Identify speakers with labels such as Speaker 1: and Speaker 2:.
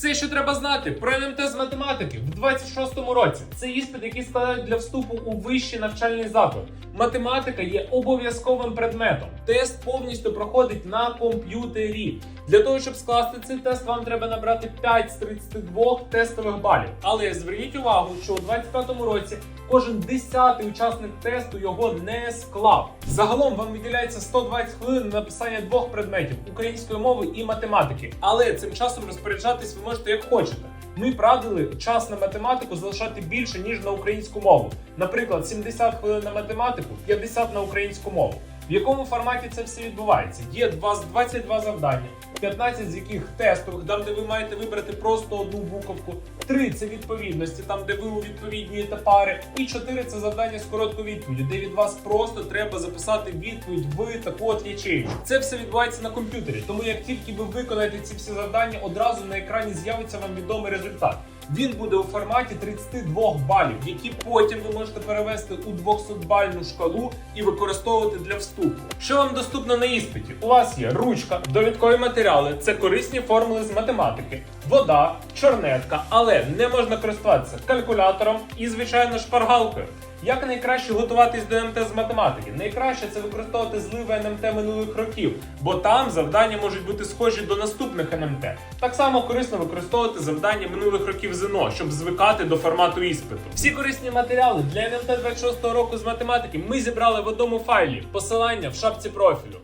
Speaker 1: Все, що треба знати про НМТ з математики в 26-му році. Це іспит, який складають для вступу у вищий навчальний заклад. Математика є обов'язковим предметом. Тест повністю проходить на комп'ютері. Для того, щоб скласти цей тест, вам треба набрати 5 з 32 тестових балів. Але зверніть увагу, що у 25-му році кожен десятий учасник тесту його не склав. Загалом вам виділяється 120 хвилин на написання двох предметів української мови і математики. Але цим часом розпоряджатись ви можете як хочете. Ми радили час на математику залишати більше ніж на українську мову. Наприклад, 70 хвилин на математику, 50 на українську мову. В якому форматі це все відбувається? Є два- 22 завдання, 15 з яких тестових, там де ви маєте вибрати просто одну буковку, 3 це відповідності, там де ви увідповіднюєте пари, і 4 це завдання з короткою відповіддю, де від вас просто треба записати відповідь в таку от ячейку. Це все відбувається на комп'ютері, тому як тільки ви виконаєте ці всі завдання, одразу на екрані з'явиться вам відомий результат. Він буде у форматі 32 балів, які потім ви можете перевести у 200-бальну шкалу і використовувати для вступу. Що вам доступно на іспиті? У вас є ручка, довідкові матеріали, це корисні формули з математики, вода, чорнетка, але не можна користуватися калькулятором і, звичайно, шпаргалкою. Як найкраще готуватись до НМТ з математики? Найкраще це використовувати зливи НМТ минулих років, бо там завдання можуть бути схожі до наступних НМТ. Так само корисно використовувати завдання минулих років ЗНО, щоб звикати до формату іспиту. Всі корисні матеріали для НМТ 26 року з математики ми зібрали в одному файлі. Посилання в шапці профілю.